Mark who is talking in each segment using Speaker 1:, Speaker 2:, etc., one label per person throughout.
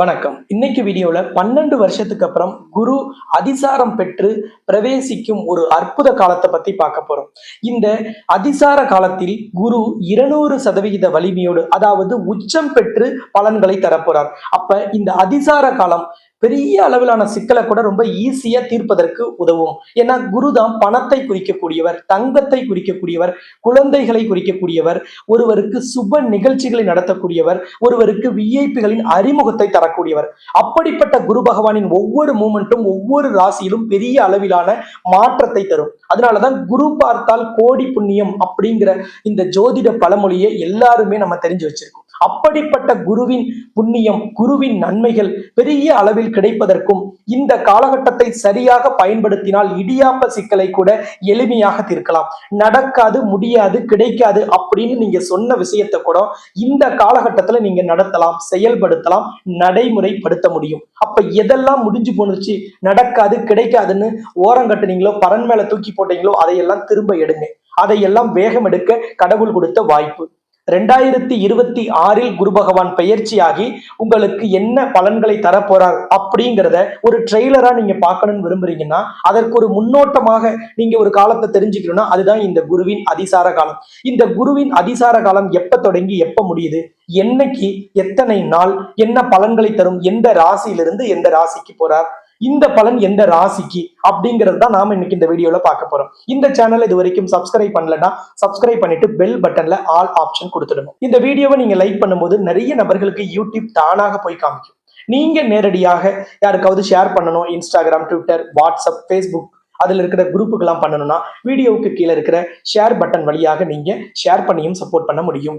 Speaker 1: வணக்கம். இன்னைக்கு வீடியோல பன்னெண்டு வருஷத்துக்கு அப்புறம் குரு அதிசாரம் பெற்று பிரவேசிக்கும் ஒரு அற்புத காலத்தை பத்தி பார்க்க போறோம். இந்த அதிசார காலத்தில் குரு இருநூறு சதவிகித வலிமையோடு அதாவது உச்சம் பெற்று பலன்களை தரப்போறார். அப்ப இந்த அதிசார காலம் பெரிய அளவிலான சிக்கலை கூட ரொம்ப ஈஸியா தீர்ப்பதற்கு உதவும். ஏன்னா குரு தான் பணத்தை குறிக்கக்கூடியவர் தங்கத்தை குறிக்கக்கூடியவர் குழந்தைகளை குறிக்கக்கூடியவர் ஒருவருக்கு சுப நிகழ்ச்சிகளை நடத்தக்கூடியவர் ஒருவருக்கு விஐபிகளின் அறிமுகத்தை தரக்கூடியவர். அப்படிப்பட்ட குரு பகவானின் ஒவ்வொரு மூமெண்ட்டும் ஒவ்வொரு ராசியிலும் பெரிய அளவிலான மாற்றத்தை தரும். அதனாலதான் குரு பார்த்தால் கோடி புண்ணியம் அப்படிங்கிற இந்த ஜோதிட பழமொழியை எல்லாருமே நம்ம தெரிஞ்சு வச்சிருக்கோம். அப்படிப்பட்ட குருவின் புண்ணியம் குருவின் நன்மைகள் பெரிய அளவில் கிடைப்பதற்கும் இந்த காலகட்டத்தை சரியாக பயன்படுத்தினால் இடியாப்ப சிக்கலை கூட எளிமையாக தீர்க்கலாம். நடக்காது முடியாது கிடைக்காது அப்படின்னு நீங்க சொன்ன விஷயத்தை கூட இந்த காலகட்டத்துல நீங்க நடத்தலாம் செயல்படுத்தலாம் நடைமுறைப்படுத்த முடியும். அப்ப எதெல்லாம் முடிஞ்சு போனுச்சு நடக்காது கிடைக்காதுன்னு ஓரம் கட்டுனீங்களோ பரன் மேல தூக்கி போட்டீங்களோ அதையெல்லாம் திரும்ப எடுங்க. அதையெல்லாம் வேகம் எடுக்க கடவுள் கொடுத்த வாய்ப்பு. ரெண்டாயிரத்தி இருபத்தி ஆறில் குரு பகவான் பயிற்சியாகி உங்களுக்கு என்ன பலன்களை தரப்போறார் அப்படிங்கிறத ஒரு ட்ரெய்லரா நீங்க பார்க்கணும்னு விரும்புறீங்கன்னா அதற்கு ஒரு முன்னோட்டமாக நீங்க ஒரு காலத்தை தெரிஞ்சுக்கணும்னா அதுதான் இந்த குருவின் அதிசார காலம். இந்த குருவின் அதிசார காலம் எப்ப தொடங்கி எப்ப முடியுது? என்னைக்கு எத்தனை நாள் என்ன பலன்களை தரும் எந்த ராசியிலிருந்து எந்த ராசிக்கு போறார்? இந்த பலன் எந்த ராசிக்கு அப்படிங்கிறது தான் நாம இன்னைக்கு இந்த வீடியோல பார்க்க போறோம். இந்த சேனல் இது வரைக்கும் சப்ஸ்கிரைப் பண்ணலன்னா சப்ஸ்கிரைப் பண்ணிட்டு பெல் பட்டன்ல ஆல் ஆப்ஷன் கொடுத்துடணும். இந்த வீடியோவை நீங்க லைக் பண்ணும்போது நிறைய நபர்களுக்கு யூடியூப் தானாக போய் காமிக்கும். நீங்க நேரடியாக யாருக்காவது ஷேர் பண்ணணும் இன்ஸ்டாகிராம் ட்விட்டர் வாட்ஸ்அப் ஃபேஸ்புக் அதில் இருக்கிற குரூப்புக்கெல்லாம் பண்ணணும்னா வீடியோவுக்கு கீழே இருக்கிற ஷேர் பட்டன் வழியாக நீங்க ஷேர் பண்ணியும் சப்போர்ட் பண்ண முடியும்.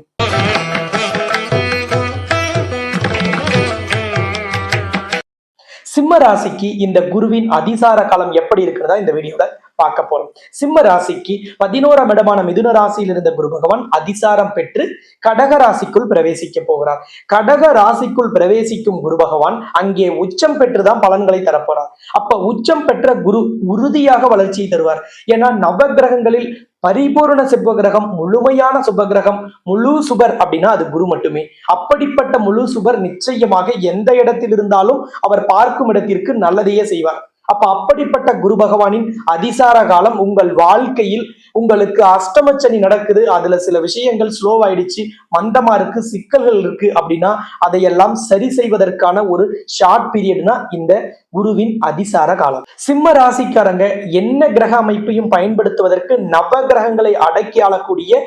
Speaker 1: சிம்ம ராசிக்கு இந்த குருவின் அதிசார காலம் எப்படி இருக்கிறதா இந்த வீடியோல பார்க்க போறோம். சிம்ம ராசிக்கு பதினோராம் இடமான மிதுன ராசியில் இருந்த குரு பகவான் அதிசாரம் பெற்று கடக ராசிக்குள் பிரவேசிக்க போகிறார். கடக ராசிக்குள் பிரவேசிக்கும் குரு பகவான் அங்கே உச்சம் பெற்றுதான் பலன்களை தரப்போறார். அப்ப உச்சம் பெற்ற குரு உறுதியாக வளர்ச்சியை தருவார். ஏன்னா நவ கிரகங்களில் பரிபூரண சுபகிரகம் முழுமையான சுபகிரகம் முழு சுபர் அப்படின்னா அது குரு மட்டுமே. அப்படிப்பட்ட முழு சுபர் நிச்சயமாக எந்த இடத்தில் இருந்தாலும் அவர் பார்க்கும் இடத்திற்கு நல்லதையே செய்வார். அப்ப அப்படிப்பட்ட குரு பகவானின் அதிசார காலம் உங்கள் வாழ்க்கையில் உங்களுக்கு அஷ்டமச்சனி நடக்குது அதுல சில விஷயங்கள் ஸ்லோவாயிடுச்சு மந்தமா இருக்கு சிக்கல்கள் இருக்கு அப்படின்னா அதையெல்லாம் சரி செய்வதற்கான ஒரு ஷார்ட் பீரியட்னா இந்த குருவின் அதிசார காலம். சிம்ம ராசிக்காரங்க என்ன கிரக அமைப்பையும் பயன்படுத்துவதற்கு நவ கிரகங்களை அடக்கி ஆளக்கூடிய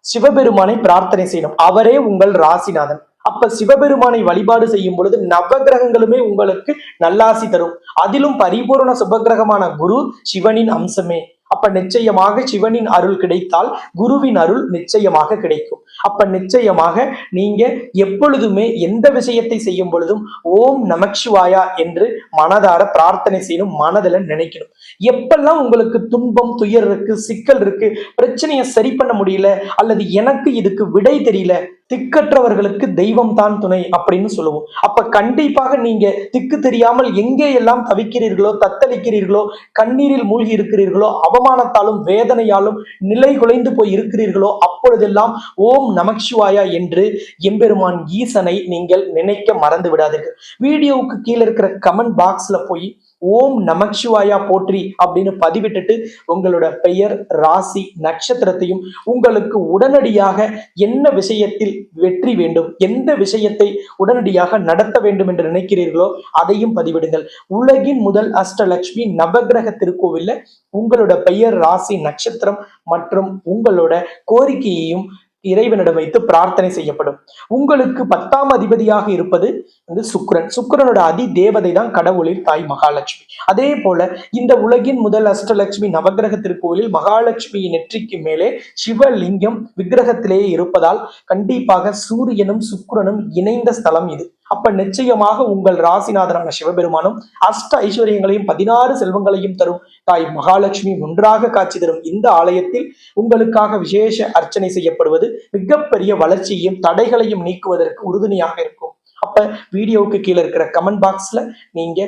Speaker 1: சிவபெருமானை பிரார்த்தனை செய்யணும். அவரே உங்கள் ராசிநாதன். அப்ப சிவபெருமானை வழிபாடு செய்யும் பொழுது நவகிரகங்களுமே உங்களுக்கு நல்லாசி தரும். அதிலும் பரிபூர்ண சுபகிரகமான குரு சிவனின் அம்சமே. அப்ப நிச்சயமாக சிவனின் அருள் கிடைத்தால் குருவின் அருள் நிச்சயமாக கிடைக்கும். அப்ப நிச்சயமாக நீங்க எப்பொழுதுமே எந்த விஷயத்தை செய்யும் பொழுதும் ஓம் நமச்சிவாயா என்று மனதார பிரார்த்தனை செய்யணும் மனதில் நினைக்கணும். எப்பெல்லாம் உங்களுக்கு துன்பம் துயர் இருக்கு சிக்கல் இருக்கு பிரச்சனையை சரி பண்ண முடியல அல்லது எனக்கு இதுக்கு விடை தெரியல திக்கற்றவர்களுக்கு தெய்வம் தான் துணை அப்படின்னு சொல்லுவோம். அப்ப கண்டிப்பாக நீங்க திக்கு தெரியாமல் எங்கே எல்லாம் தவிக்கிறீர்களோ தத்தளிக்கிறீர்களோ கண்ணீரில் மூழ்கி இருக்கிறீர்களோ அவமானத்தாலும் வேதனையாலும் நிலை குலைந்து போய் இருக்கிறீர்களோ அப்பொழுதெல்லாம் ஓம் நமச்சிவாயா என்று எம்பெருமான் ஈசனை நீங்கள் நினைக்க மறந்து விடாதீர்கள். வீடியோவுக்கு கீழே இருக்கிற கமெண்ட் பாக்ஸ்ல போய் ஓம் நமச்சிவாயா போற்றி அப்படின்னு பதிவிட்டுட்டு உங்களோட பெயர் ராசி நட்சத்திரத்தையும் உங்களுக்கு உடனடியாக என்ன விஷயத்தில் வெற்றி வேண்டும் எந்த விஷயத்தை உடனடியாக நடத்த வேண்டும் என்று நினைக்கிறீர்களோ அதையும் பதிவிடுங்கள். உலகின் முதல் அஷ்டலட்சுமி நவகிரக திருக்கோவில்ல உங்களோட பெயர் ராசி நட்சத்திரம் மற்றும் உங்களோட கோரிக்கையையும் இறைவனிடம் வைத்து பிரார்த்தனை செய்யப்படும். உங்களுக்கு பத்தாம் அதிபதியாக இருப்பது வந்து சுக்ரன் சுக்கிரனோட அதி தேவதை தான் கடவுளின் தாய் மகாலட்சுமி. அதே போல இந்த உலகின் முதல் அஷ்டலட்சுமி நவகிரக திருக்கோவிலில் மகாலட்சுமியின் நெற்றிக்கு மேலே சிவலிங்கம் விக்கிரகத்திலேயே இருப்பதால் கண்டிப்பாக சூரியனும் சுக்ரனும் இணைந்த ஸ்தலம் இது. அப்ப நிச்சயமாக உங்கள் ராசிநாதனான சிவபெருமானும் அஷ்ட ஐஸ்வர்யங்களையும் பதினாறு செல்வங்களையும் தரும். தாய் மகாலட்சுமி ஒன்றாக காட்சி தரும் இந்த ஆலயத்தில் உங்களுக்காக விசேஷ அர்ச்சனை செய்யப்படுவது மிகப்பெரிய வளர்ச்சியையும் தடைகளையும் நீக்குவதற்கு உறுதுணையாக இருக்கும். அப்ப வீடியோவுக்கு கீழே இருக்கிற கமெண்ட் பாக்ஸ்ல நீங்க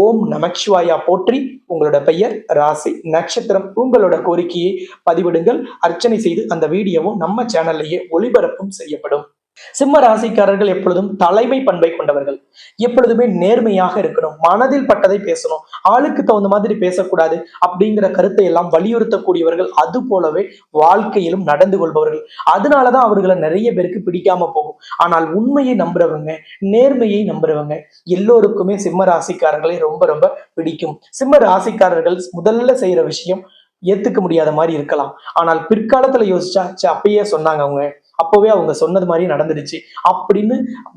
Speaker 1: ஓம் நமச்சிவாயா போற்றி உங்களோட பெயர் ராசி நட்சத்திரம் உங்களோட கோரிக்கையை பதிவிடுங்கள். அர்ச்சனை செய்து அந்த வீடியோவும் நம்ம சேனல்லையே ஒளிபரப்பும் செய்யப்படும். சிம்ம ராசிக்காரர்கள் எப்பொழுதும் தலைமை பண்பை கொண்டவர்கள். எப்பொழுதுமே நேர்மையாக இருக்கணும். மனதில் பட்டதை பேசணும். ஆளுக்கு தகுந்த மாதிரி பேசக்கூடாது அப்படிங்கிற கருத்தை எல்லாம் வலியுறுத்தக்கூடியவர்கள் அது போலவே வாழ்க்கையிலும் நடந்து கொள்பவர்கள். அதனாலதான் அவர்களை நிறைய பேருக்கு பிடிக்காம போகும். ஆனால் உண்மையை நம்புறவங்க நேர்மையை நம்புறவங்க எல்லோருக்குமே சிம்ம ராசிக்காரர்களை ரொம்ப ரொம்ப பிடிக்கும். சிம்ம ராசிக்காரர்கள் முதல்ல செய்யற விஷயம் ஏத்துக்க முடியாத மாதிரி இருக்கலாம். ஆனால் பிற்காலத்துல யோசிச்சா அப்பயே சொன்னாங்க அவங்க. அப்போவே அவங்க சொன்னது மாதிரி நடந்துடுச்சு. அப்படின்னு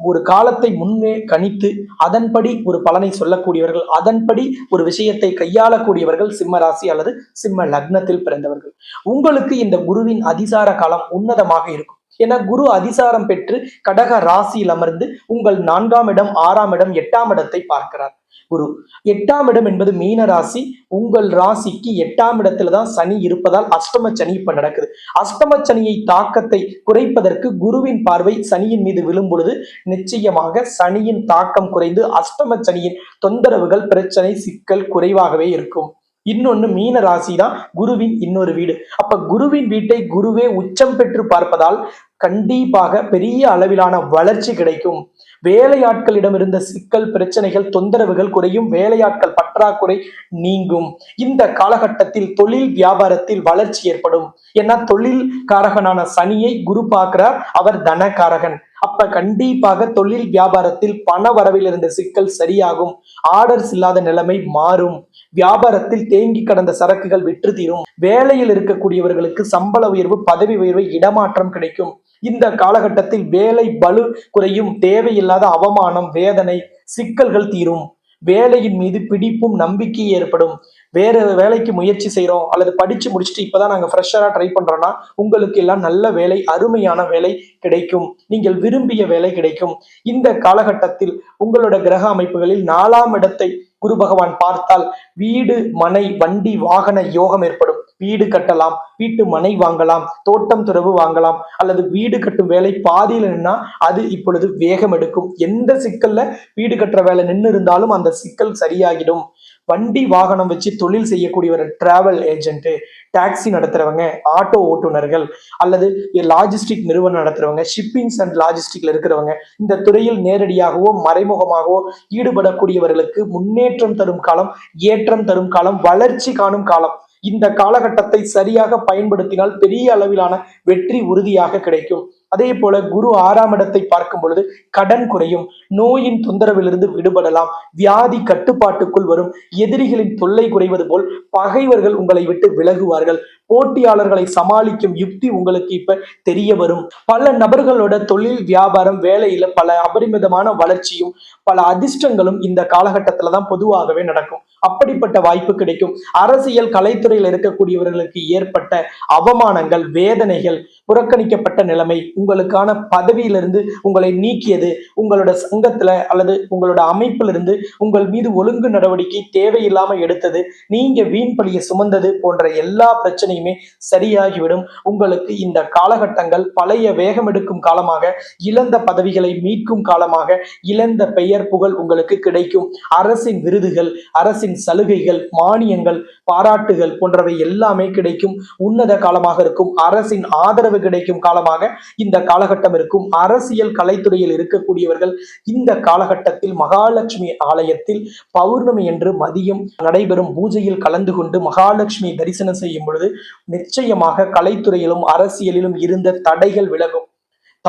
Speaker 1: ஒரு காலத்தை முன்னே கணித்து அதன்படி ஒரு பலனை சொல்லக்கூடியவர்கள் அதன்படி ஒரு விஷயத்தை கையாளக்கூடியவர்கள் சிம்ம ராசி அல்லது சிம்ம லக்னத்தில் பிறந்தவர்கள். உங்களுக்கு இந்த குருவின் அதிசார காலம் உன்னதமாக இருக்கும். ஏன்னா குரு அதிசாரம் பெற்று கடக ராசியில் அமர்ந்து உங்கள் நான்காம் இடம் ஆறாம் இடம் எட்டாம் இடத்தை பார்க்கிறார். குரு. எட்டாம் இடம் என்பது மீன ராசி. உங்கள் ராசிக்கு எட்டாம் இடத்துல தான் சனி இருப்பதால் அஷ்டம சனி இப்ப நடக்குது. அஷ்டம சனியை தாக்கத்தை குறைப்பதற்கு குருவின் பார்வை சனியின் மீது விழும் பொழுது நிச்சயமாக சனியின் தாக்கம் குறைந்து அஷ்டம சனியின் தொந்தரவுகள் பிரச்சனை சிக்கல் குறைவாகவே இருக்கும். இன்னொன்னு மீன ராசி தான் குருவின் இன்னொரு வீடு. அப்ப குருவின் வீட்டை குருவே உச்சம் பெற்று பார்ப்பதால் கண்டிப்பாக பெரிய அளவிலான வளர்ச்சி கிடைக்கும். வேலையாட்களிடம் இருந்த சிக்கல் பிரச்சனைகள் தொந்தரவுகள் குறையும். வேலையாட்கள் பற்றாக்குறை நீங்கும். இந்த காலகட்டத்தில் தொழில் வியாபாரத்தில் வளர்ச்சி ஏற்படும். ஏன்னா தொழில் காரகனான சனியை குரு பார்க்கிறார். அவர் தனகாரகன். அப்ப கண்டிப்பாக தொழில் வியாபாரத்தில் பண வரவில் இருந்த சிக்கல் சரியாகும். ஆர்டர்ஸ் இல்லாத நிலைமை மாறும். வியாபாரத்தில் தேங்கி கடந்த சரக்குகள் விற்று தீரும். வேலையில் இருக்கக்கூடியவர்களுக்கு சம்பள உயர்வு பதவி உயர்வு இடமாற்றம் கிடைக்கும். இந்த காலகட்டத்தில் வேலை பலு குறையும் தேவையில்லாத அவமானம் வேதனை சிக்கல்கள் தீரும். வேலையின் மீது பிடிப்பும் நம்பிக்கை ஏற்படும். வேற வேலைக்கு முயற்சி செய்கிறோம் அல்லது படிச்சு முடிச்சுட்டு இப்பதான் நாங்க ஃப்ரெஷரா ட்ரை பண்றோம்னா உங்களுக்கு எல்லாம் நல்ல வேலை அருமையான வேலை கிடைக்கும். நீங்கள் விரும்பிய வேலை கிடைக்கும். இந்த காலகட்டத்தில் உங்களோட கிரக அமைப்புகளில் நாலாம் இடத்தை குரு பகவான் பார்த்தால் வீடு மனை வண்டி வாகன யோகம் ஏற்படும். வீடு கட்டலாம் வீட்டு மனை வாங்கலாம் தோட்டம் துறவு வாங்கலாம் அல்லது வீடு கட்டும் வேலை பாதியில் நின்னா அது இப்பொழுது வேகம் எடுக்கும். எந்த சிக்கல்ல வீடு கட்டுற வேலை நின்று இருந்தாலும் அந்த சிக்கல் சரியாகிடும். வண்டி வாகனம் வச்சு தொழில் செய்யக்கூடியவர் டிராவல் ஏஜென்ட்டு டாக்ஸி நடத்துறவங்க ஆட்டோ ஓட்டுநர்கள் அல்லது லாஜிஸ்டிக் நிறுவனம் நடத்துறவங்க ஷிப்பிங்ஸ் அண்ட் லாஜிஸ்டிக்ல இருக்கிறவங்க இந்த துறையில் நேரடியாகவோ மறைமுகமாகவோ ஈடுபடக்கூடியவர்களுக்கு முன்னேற்றம் தரும் காலம் ஏற்றம் தரும் காலம் வளர்ச்சி காணும் காலம். இந்த காலகட்டத்தை சரியாக பயன்படுத்தினால் பெரிய அளவிலான வெற்றி உறுதியாக கிடைக்கும். அதே போல குரு ஆறாம் இடத்தை பார்க்கும் பொழுது கடன் குறையும் நோயின் தொந்தரவிலிருந்து விடுபடலாம் வியாதி கட்டுப்பாட்டுக்குள் வரும் எதிரிகளின் தொல்லை குறைவது போல் பகைவர்கள் உங்களை விட்டு விலகுவார்கள். போட்டியாளர்களை சமாளிக்கும் யுக்தி உங்களுக்கு இப்ப தெரிய வரும். பல நபர்களோட தொழில் வியாபாரம் வேலையில பல அபரிமிதமான வளர்ச்சியும் பல அதிர்ஷ்டங்களும் இந்த காலகட்டத்துல தான் பொதுவாகவே நடக்கும். அப்படிப்பட்ட வாய்ப்பு கிடைக்கும். அரசியல் கலைத்துறையில் இருக்கக்கூடியவர்களுக்கு ஏற்பட்ட அவமானங்கள் வேதனைகள் புறக்கணிக்கப்பட்ட நிலைமை உங்களுக்கான பதவியிலிருந்து உங்களை நீக்கியது உங்களோட சங்கத்துல அல்லது உங்களோட அமைப்பிலிருந்து உங்கள் மீது ஒழுங்கு நடவடிக்கை தேவையில்லாம எடுத்தது நீங்க வீண் பழியை சுமந்தது போன்ற எல்லா பிரச்சனையுமே சரியாகிவிடும். உங்களுக்கு இந்த காலகட்டங்கள் பழைய வேகம் எடுக்கும் காலமாக இழந்த பதவிகளை மீட்கும் காலமாக இழந்த பெயர் புகழ் உங்களுக்கு கிடைக்கும். அரசின் விருதுகள் அரசின் சலுகைகள் மானியங்கள் பாராட்டுகள் போன்றவை எல்லாமே கிடைக்கும். உன்னத காலமாக இருக்கும் அரசின் ஆதரவு கிடைக்கும் காலமாக இந்த காலகட்டம் இருக்கும். அரசியல் கலைத்துறையில் இருக்கக்கூடியவர்கள் இந்த காலகட்டத்தில் மகாலட்சுமி ஆலயத்தில் பௌர்ணமி என்று மதியம் நடைபெறும் பூஜையில் கலந்து கொண்டு மகாலட்சுமி தரிசனம் செய்யும் பொழுது நிச்சயமாக கலைத்துறையிலும் அரசியலிலும் இருந்த தடைகள் விலகும்.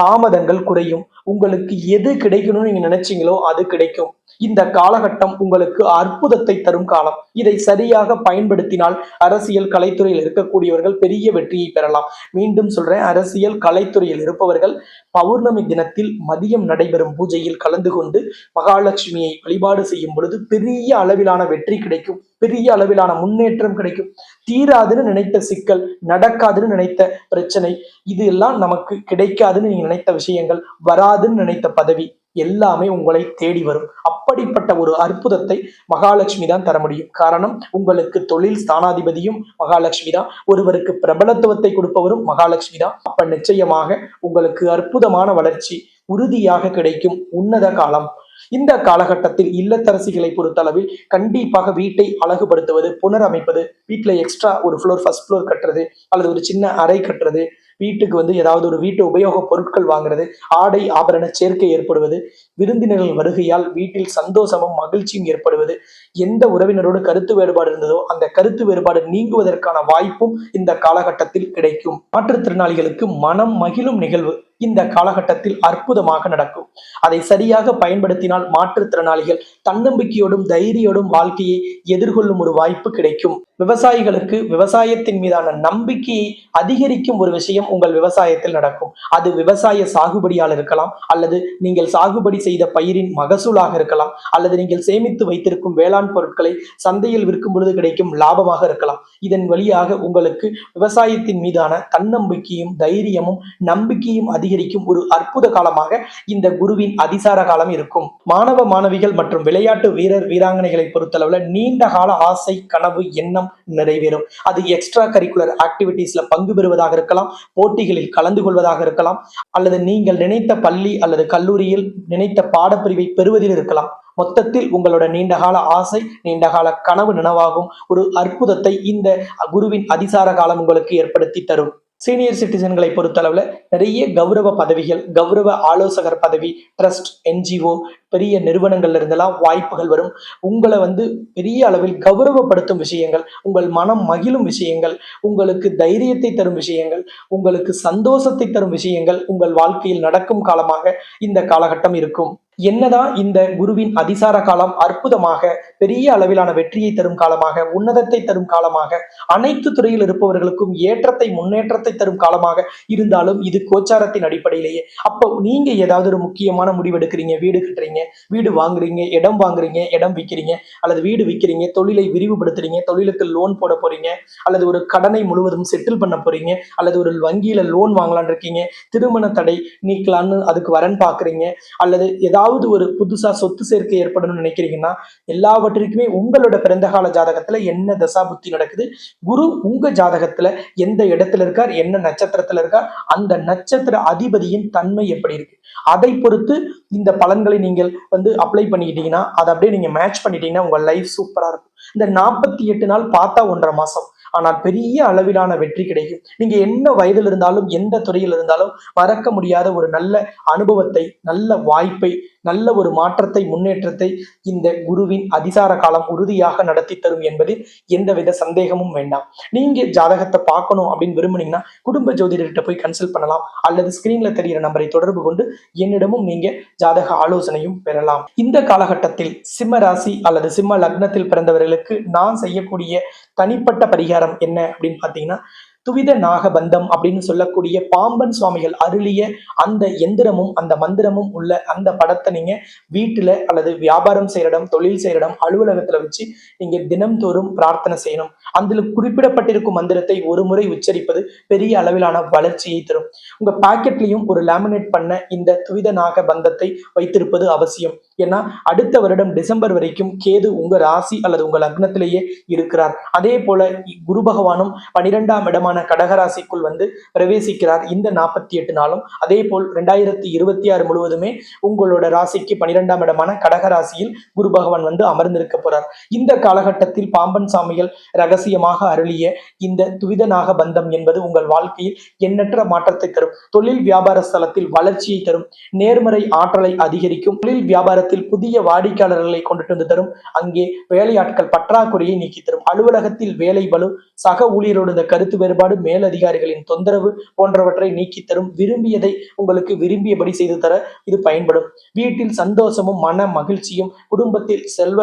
Speaker 1: தாமதங்கள் குறையும். உங்களுக்கு எது கிடைக்கணும்னு நீங்க நினைச்சீங்களோ அது கிடைக்கும். இந்த காலகட்டம் உங்களுக்கு அற்புதத்தை தரும் காலம். இதை சரியாக பயன்படுத்தினால் அரசியல் கலைத்துறையில் இருக்கக்கூடியவர்கள் பெரிய வெற்றியை பெறலாம். மீண்டும் சொல்றேன் அரசியல் கலைத்துறையில் இருப்பவர்கள் பௌர்ணமி தினத்தில் மதியம் நடைபெறும் பூஜையில் கலந்து கொண்டு மகாலட்சுமியை வழிபாடு செய்யும் பொழுது பெரிய அளவிலான வெற்றி கிடைக்கும். பெரிய அளவிலான முன்னேற்றம் கிடைக்கும். தீராதுன்னு நினைத்த சிக்கல் நடக்காதுன்னு நினைத்த பிரச்சனை இது எல்லாம் நமக்கு கிடைக்காதுன்னு நீங்க நினைத்த விஷயங்கள் வராதுன்னு நினைத்த பதவி. எல்லாமே உங்களை தேடி வரும். அப்படிப்பட்ட ஒரு அற்புதத்தை மகாலட்சுமி தான் தர முடியும். காரணம் உங்களுக்கு தொழில் ஸ்தானாதிபதியும் மகாலட்சுமி தான். ஒருவருக்கு பிரபலத்துவத்தை கொடுப்பவரும் மகாலட்சுமி தான். அப்ப நிச்சயமாக உங்களுக்கு அற்புதமான வளர்ச்சி உறுதியாக கிடைக்கும் உன்னத காலம். இந்த காலகட்டத்தில் இல்லத்தரசிகளை பொறுத்தளவில் கண்டிப்பாக வீட்டை அழகுபடுத்துவது புனரமைப்பது வீட்டில் எக்ஸ்ட்ரா ஒரு ஃப்ளோர் ஃபர்ஸ்ட் ஃப்ளோர் கட்டுறது அல்லது ஒரு சின்ன அறை கட்டுறது வீட்டுக்கு வந்து ஏதாவது ஒரு வீட்டு உபயோகப் பொருட்கள் வாங்குறது ஆடை ஆபரண சேர்க்கை ஏற்படுவது விருந்தினர்கள் வருகையால் வீட்டில் சந்தோஷமும் மகிழ்ச்சியும் ஏற்படுவது எந்த உறவினரோடு கருத்து வேறுபாடு இருந்ததோ அந்த கருத்து வேறுபாடு நீங்குவதற்கான வாய்ப்பும் இந்த காலகட்டத்தில் கிடைக்கும். மாற்றுத்திறனாளிகளுக்கு மனம் மகிழும் நிகழ்வு இந்த காலகட்டத்தில் அற்புதமாக நடக்கும். அதை சரியாக பயன்படுத்தினால் மாற்றுத்திறனாளிகள் தன்னம்பிக்கையோடும் தைரியோடும் வாழ்க்கையை எதிர்கொள்ளும் ஒரு வாய்ப்பு கிடைக்கும். விவசாயிகளுக்கு விவசாயத்தின் மீதான நம்பிக்கையை அதிகரிக்கும் ஒரு விஷயம் உங்கள் விவசாயத்தில் நடக்கும். அது விவசாய சாகுபடியால் இருக்கலாம் அல்லது நீங்கள் சாகுபடி செய்த பயிரின் மகசூலாக இருக்கலாம் அல்லது நீங்கள் சேமித்து வைத்திருக்கும் வேளாண் பொருட்களை சந்தையில் விற்கும் பொழுது கிடைக்கும் லாபமாக இருக்கலாம். இதன் வழியாக உங்களுக்கு விவசாயத்தின் மீதான தன்னம்பிக்கையும் தைரியமும் நம்பிக்கையும் அதிகரிக்கும் ஒரு அற்புத காலமாக இந்த குருவின் அதிசார காலம் இருக்கும். மாணவ மாணவிகள் மற்றும் விளையாட்டு வீரர் வீராங்கனைகளை பொறுத்தளவுல நீண்ட கால ஆசை கனவு எண்ணம் நிறைவேறும். அது எக்ஸ்ட்ரா கரிக்குலர் ஆக்டிவிட்டீஸ்ல பங்கு பெறுவதாக இருக்கலாம் போட்டிகளில் கலந்து கொள்வதாக இருக்கலாம் அல்லது நீங்கள் நினைத்த பள்ளி அல்லது கல்லூரியில் நினைத்த பாடப்பிரிவை பெறுவதில் இருக்கலாம். மொத்தத்தில் உங்களோட நீண்டகால ஆசை நீண்டகால கனவு நினைவாகும். ஒரு அற்புதத்தை இந்த குருவின் அதிசார காலம் உங்களுக்கு ஏற்படுத்தி தரும். சீனியர் சிட்டிசன்களை பொறுத்தளவில் நிறைய கௌரவ பதவிகள் கௌரவ ஆலோசகர் பதவி ட்ரஸ்ட் என்ஜிஓ பெரிய நிறுவனங்கள்ல இருந்தெல்லாம் வாய்ப்புகள் வரும். உங்களை வந்து பெரிய அளவில் கௌரவப்படுத்தும் விஷயங்கள் உங்கள் மனம் மகிழும் விஷயங்கள் உங்களுக்கு தைரியத்தை தரும் விஷயங்கள் உங்களுக்கு சந்தோஷத்தை தரும் விஷயங்கள் உங்கள் வாழ்க்கையில் நடக்கும் காலமாக இந்த காலகட்டம் இருக்கும். என்னதான் இந்த குருவின் அதிசார காலம் அற்புதமாக பெரிய அளவிலான வெற்றியை தரும் காலமாக உன்னதத்தை தரும் காலமாக அனைத்து துறையில் இருப்பவர்களுக்கும் ஏற்றத்தை முன்னேற்றத்தை தரும் காலமாக இருந்தாலும் இது கோச்சாரத்தின் அடிப்படையிலேயே. அப்போ நீங்க ஏதாவது ஒரு முக்கியமான முடிவு எடுக்கிறீங்க வீடு கட்டுறீங்க வீடு வாங்குறீங்க இடம் வாங்குறீங்க இடம் விற்கிறீங்க அல்லது வீடு விற்கிறீங்க தொழிலை விரிவுபடுத்துறீங்க தொழிலுக்கு லோன் போட போறீங்க அல்லது ஒரு கடனை முழுவதும் செட்டில் பண்ண போறீங்க அல்லது ஒரு வங்கியில லோன் வாங்கலான் இருக்கீங்க திருமண தடை நீக்கலான்னு அதுக்கு வரன் பாக்குறீங்க அல்லது ஏதாவது ஏதாவது ஒரு புதுசா சொத்து சேர்க்கை ஏற்படணும்னு நினைக்கிறீங்கன்னா எல்லாவற்றிற்குமே உங்களோட பிறந்த கால ஜாதகத்துல என்ன தசா புத்தி நடக்குது? குரு உங்க ஜாதகத்துல எந்த இடத்துல இருக்கார்? என்ன நட்சத்திரத்துல இருக்கார்? அந்த நட்சத்திர அதிபதியின் தன்மை எப்படி இருக்கு? அதை பொறுத்து இந்த பலன்களை நீங்கள் வந்து அப்ளை பண்ணிக்கிட்டீங்கன்னா அதை அப்படியே நீங்க மேட்ச் பண்ணிட்டீங்கன்னா உங்க லைஃப் சூப்பரா இருக்கும். இந்த நாற்பத்தி எட்டு நாள் பார்த்தா ஒன்றரை மாசம். ஆனால் பெரிய அளவிலான வெற்றி கிடைக்கும். நீங்க என்ன வயதில் இருந்தாலும் எந்த துறையில் இருந்தாலும் மறக்க முடியாத ஒரு நல்ல அனுபவத்தை நல்ல வாய்ப்பை நல்ல ஒரு மாற்றத்தை முன்னேற்றத்தை இந்த குருவின் அதிசார காலம் உறுதியாக நடத்தி தரும் என்பதில் எந்தவித சந்தேகமும் வேண்டாம். நீங்க ஜாதகத்தை பார்க்கணும் அப்படின்னு விரும்புனீங்கன்னா குடும்ப ஜோதிடர்கிட்ட போய் கன்சல்ட் பண்ணலாம். அல்லது ஸ்கிரீன்ல தெரிகிற நம்பரை தொடர்பு கொண்டு என்னிடமும் நீங்க ஜாதக ஆலோசனையும் பெறலாம். இந்த காலகட்டத்தில் சிம்ம ராசி அல்லது சிம்ம லக்னத்தில் பிறந்தவர்களுக்கு நான் செய்யக்கூடிய தனிப்பட்ட பரிகாரம் என்ன அப்படின்னு பார்த்தீங்கன்னா துவித நாகபந்தம் அப்படின்னு சொல்லக்கூடிய பாம்பன் சுவாமிகள் அருளிய அந்த எந்திரமும் அந்த மந்திரமும் உள்ள அந்த படத்தை நீங்க வீட்டுல அல்லது வியாபாரம் செய்யற இடம் தொழில் செய்யற இடம் அலுவலகத்துல வச்சு நீங்க தினம்தோறும் பிரார்த்தனை செய்யணும். அதில் குறிப்பிடப்பட்டிருக்கும் மந்திரத்தை ஒரு முறை உச்சரிப்பது பெரிய அளவிலான வளர்ச்சியை தரும். உங்க பாக்கெட்லயும் ஒரு லேமினேட் பண்ண இந்த துவித நாக பந்தத்தை வைத்திருப்பது அவசியம். ஏன்னா அடுத்த வருடம் டிசம்பர் வரைக்கும் கேது உங்க ராசி அல்லது உங்க லக்னத்திலேயே இருக்கிறார். அதே போல குரு பகவானும் பனிரெண்டாம் இடமான கடகராசிக்குள் வந்து பிரவேசிக்கிறார் இந்த நாற்பத்தி எட்டு நாளும். அதே போல் ரெண்டாயிரத்தி இருபத்தி ஆறு முழுவதுமே உங்களோட ராசிக்கு பனிரெண்டாம் இடமான கடகராசியில் குரு பகவான் வந்து அமர்ந்திருக்க போறார். இந்த காலகட்டத்தில் பாம்பன் சாமிகள் ரகசியமாக அருளிய இந்த துவிதநாக பந்தம் என்பது உங்கள் வாழ்க்கையில் எண்ணற்ற மாற்றத்தை தரும். தொழில் வியாபார ஸ்தலத்தில் வளர்ச்சியை தரும். நேர்மறை ஆற்றலை அதிகரிக்கும். தொழில் வியாபாரத்தில் புதிய வாடிக்கையாளர்களை கொண்டுட்டு வந்து தரும். அங்கே வேலையாட்கள் பற்றாக்குறையை நீக்கி தரும். அலுவலகத்தில் வேலை பலு சக ஊழியரோட இந்த கருத்து வேறுபாடு மேலதிகாரிகளின் தொந்தரவு போன்றவற்றை நீக்கி தரும். விரும்பியதை உங்களுக்கு விரும்பியபடி செய்து தர இது பயன்படும். வீட்டில் சந்தோஷமும் மன மகிழ்ச்சியும் குடும்பத்தில் செல்வ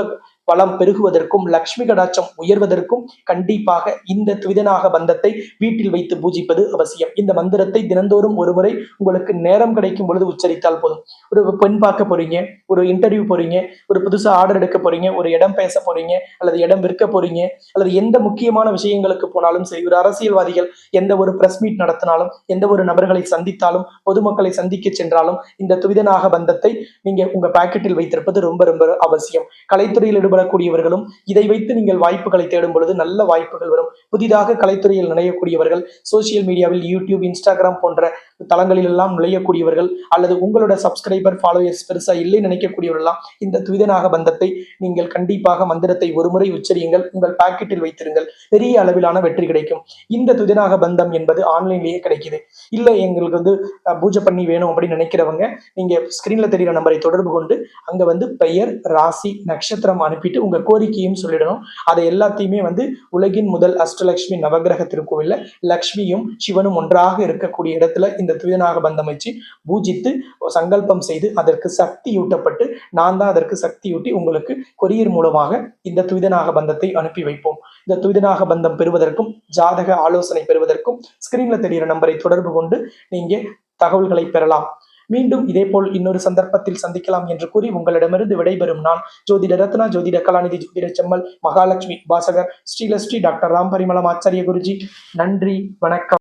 Speaker 1: வளம் பெருகுவதற்கும் லக்ஷ்மி கடாட்சம் உயர்வதற்கும் கண்டிப்பாக இந்த துவிதனாக பந்தத்தை வீட்டில் வைத்து பூஜிப்பது அவசியம். இந்த மந்திரத்தை தினந்தோறும் ஒருமுறை உங்களுக்கு நேரம் கிடைக்கும் பொழுது உச்சரித்தால் போதும். ஒரு பெண் பார்க்க போறீங்க ஒரு இன்டர்வியூ போறீங்க ஒரு புதுசா ஆர்டர் எடுக்க போறீங்க ஒரு இடம் பேச போறீங்க அல்லது இடம் விற்க போறீங்க அல்லது எந்த முக்கியமான விஷயங்களுக்கு போனாலும் சரி ஒரு அரசியல்வாதிகள் எந்த ஒரு பிரஸ் மீட் நடத்தினாலும் எந்த ஒரு நபர்களை சந்தித்தாலும் பொதுமக்களை சந்திக்க சென்றாலும் இந்த துவிதனாக பந்தத்தை நீங்க உங்க பாக்கெட்டில் வைத்திருப்பது ரொம்ப ரொம்ப அவசியம். கலைத்துறையில் ஈடுபடக்கூடியவர்களும் இதை வைத்து நீங்கள் வாய்ப்புகளை தேடும் பொழுது நல்ல வாய்ப்புகள் வரும். புதிதாக கலைத்துறையில் நுழையக்கூடியவர்கள் சோசியல் மீடியாவில் யூடியூப் இன்ஸ்டாகிராம் போன்ற தளங்களில் எல்லாம் நுழையக்கூடியவர்கள் அல்லது உங்களோட சப்ஸ்கிரைபர் ஃபாலோயர்ஸ் பெருசா இல்லை நினைக்கக்கூடியவர்கள்லாம் இந்த துவிதனாக பந்தத்தை நீங்கள் கண்டிப்பாக மந்திரத்தை ஒருமுறை உச்சரியுங்கள். உங்கள் பாக்கெட்டில் வைத்திருங்கள். பெரிய அளவிலான வெற்றி கிடைக்கும். இந்த துதினாக பந்தம் என்பது ஆன்லைன்லயே கிடைக்குது. இல்லை எங்களுக்கு வந்து பூஜை பண்ணி வேணும் அப்படின்னு நினைக்கிறவங்க நீங்க ஸ்கிரீன்ல தெரியிற நம்பரை தொடர்பு கொண்டு அங்க வந்து பெயர் ராசி நட்சத்திரம் அனுப்பி அனுப்பிட்டு உங்க கோரிக்கையும் சொல்லிடணும். அதை எல்லாத்தையுமே வந்து உலகின் முதல் அஷ்டலக்ஷ்மி நவகிரக திருக்கோவில்ல லக்ஷ்மியும் சிவனும் ஒன்றாக இருக்கக்கூடிய இடத்துல இந்த துயனாக பந்தம் வச்சு பூஜித்து சங்கல்பம் செய்து அதற்கு சக்தியூட்டப்பட்டு நான் தான் அதற்கு சக்தியூட்டி உங்களுக்கு கொரியர் மூலமாக இந்த துவிதனாக பந்தத்தை அனுப்பி வைப்போம். இந்த துவிதனாக பந்தம் பெறுவதற்கும் ஜாதக ஆலோசனை பெறுவதற்கும் ஸ்கிரீன்ல தெரிகிற நம்பரை தொடர்பு கொண்டு நீங்க தகவல்களை பெறலாம். மீண்டும் இதேபோல் இன்னொரு சந்தர்ப்பத்தில் சந்திக்கலாம் என்று கூறி உங்களிடமிருந்து விடைபெறும் நான் ஜோதிட ரத்னா ஜோதிட கலாநிதி ஜோதிட செம்மல் மகாலட்சுமி பாசகர் ஸ்ரீலஸ்ரீ டாக்டர் ராம் பரிமளம் ஆச்சாரிய குருஜி. நன்றி வணக்கம்.